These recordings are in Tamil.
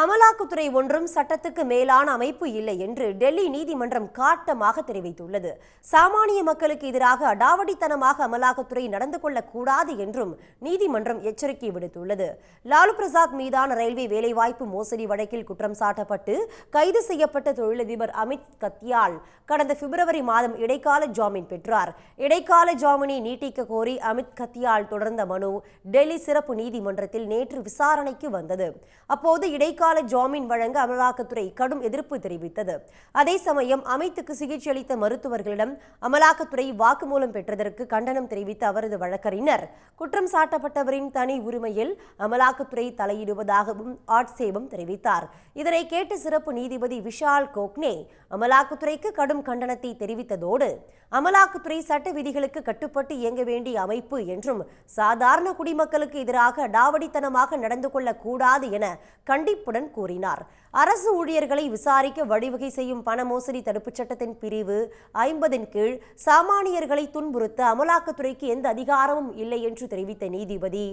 அமலாக்கத்துறை ஒன்றும் சட்டத்துக்கு மேலான அமைப்பு இல்லை என்று டெல்லி நீதிமன்றம் காட்டமாக தெரிவித்துள்ளது. சாமானிய மக்களுக்கு எதிராக அடாவடித்தனமாக அமலாக்கத்துறை நடந்து கொள்ளக்கூடாது என்றும் நீதிமன்றம் எச்சரிக்கை விடுத்துள்ளது. லாலு பிரசாத் மீதான ரயில்வே வேலைவாய்ப்பு மோசடி வழக்கில் குற்றம் சாட்டப்பட்டு கைது செய்யப்பட்ட தொழிலதிபர் அமித் கத்தியால் கடந்த பிப்ரவரி மாதம் இடைக்கால ஜாமீன் பெற்றார். இடைக்கால ஜாமீனை நீட்டிக்க கோரி அமித் கத்தியால் தொடர்ந்த மனு டெல்லி சிறப்பு நீதிமன்றத்தில் நேற்று விசாரணைக்கு வந்தது. அப்போது இடைக்கால ஜாமீன் வழங்க அமலாக்கத்துறை கடும் எதிர்ப்பு தெரிவித்தது. அதே சமயம் அமித்துக்கு சிகிச்சை அளித்த மருத்துவர்களிடம் அமலாக்கத்துறை வாக்குமூலம் பெற்றதற்கு கண்டனம் தெரிவித்த அவரது வழக்கறிஞர் குற்றம் சாட்டப்பட்டவரின் தனி உரிமையில் அமலாக்கத்துறை தலையிடுவதாகவும் ஆட்சேபம் தெரிவித்தார். இதனை கேட்ட சிறப்பு நீதிபதி விஷால் கோக்னே அமலாக்கத்துறைக்கு கடும் கண்டனத்தை தெரிவித்ததோடு அமலாக்கத்துறை சட்ட விதிகளுக்கு கட்டுப்பட்டு இயங்க வேண்டிய அமைப்பு என்றும் சாதாரண குடிமக்களுக்கு எதிராக டாவடித்தனமாக நடந்து கொள்ளக்கூடாது என கண்டிப்புடன் கூறினார். அரசு ஊழியர்களை விசாரிக்க வழிவகை செய்யும் பண மோசடி தடுப்புச் சட்டத்தின் பிரிவு ஐம்பதின் கீழ் சாமானியர்களை துன்புறுத்த அமலாக்கத்துறைக்கு எந்த அதிகாரமும் இல்லை என்று தெரிவித்த நீதிபதி.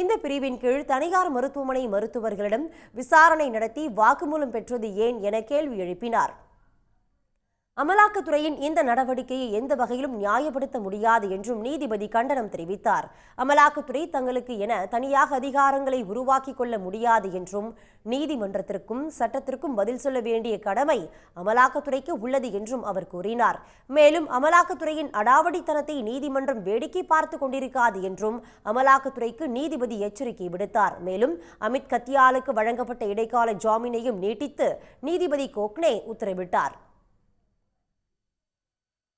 இந்த பிரிவின் கீழ் தனியார் மருத்துவமனை மருத்துவர்களிடம் விசாரணை நடத்தி வாக்குமூலம் பெற்றது ஏன் என கேள்வி எழுப்பினார். அமலாக்கத்துறையின் இந்த நடவடிக்கையை எந்த வகையிலும் நியாயப்படுத்த முடியாது என்றும் நீதிபதி கண்டனம் தெரிவித்தார். அமலாக்கத்துறை தங்களுக்கு என தனியாக அதிகாரங்களை உருவாக்கிக் கொள்ள முடியாது என்றும் நீதிமன்றத்திற்கும் சட்டத்திற்கும் பதில் சொல்ல வேண்டிய கடமை அமலாக்கத்துறைக்கு உள்ளது என்றும் அவர் கூறினார். மேலும் அமலாக்கத்துறையின் அடாவடித்தனத்தை நீதிமன்றம் வேடிக்கை பார்த்து கொண்டிருக்காது என்றும் அமலாக்கத்துறைக்கு நீதிபதி எச்சரிக்கை விடுத்தார். மேலும் அமித் கத்தியாலுக்கு வழங்கப்பட்ட இடைக்கால ஜாமீனையும் நீட்டித்து நீதிபதி கோக்னே உத்தரவிட்டார்.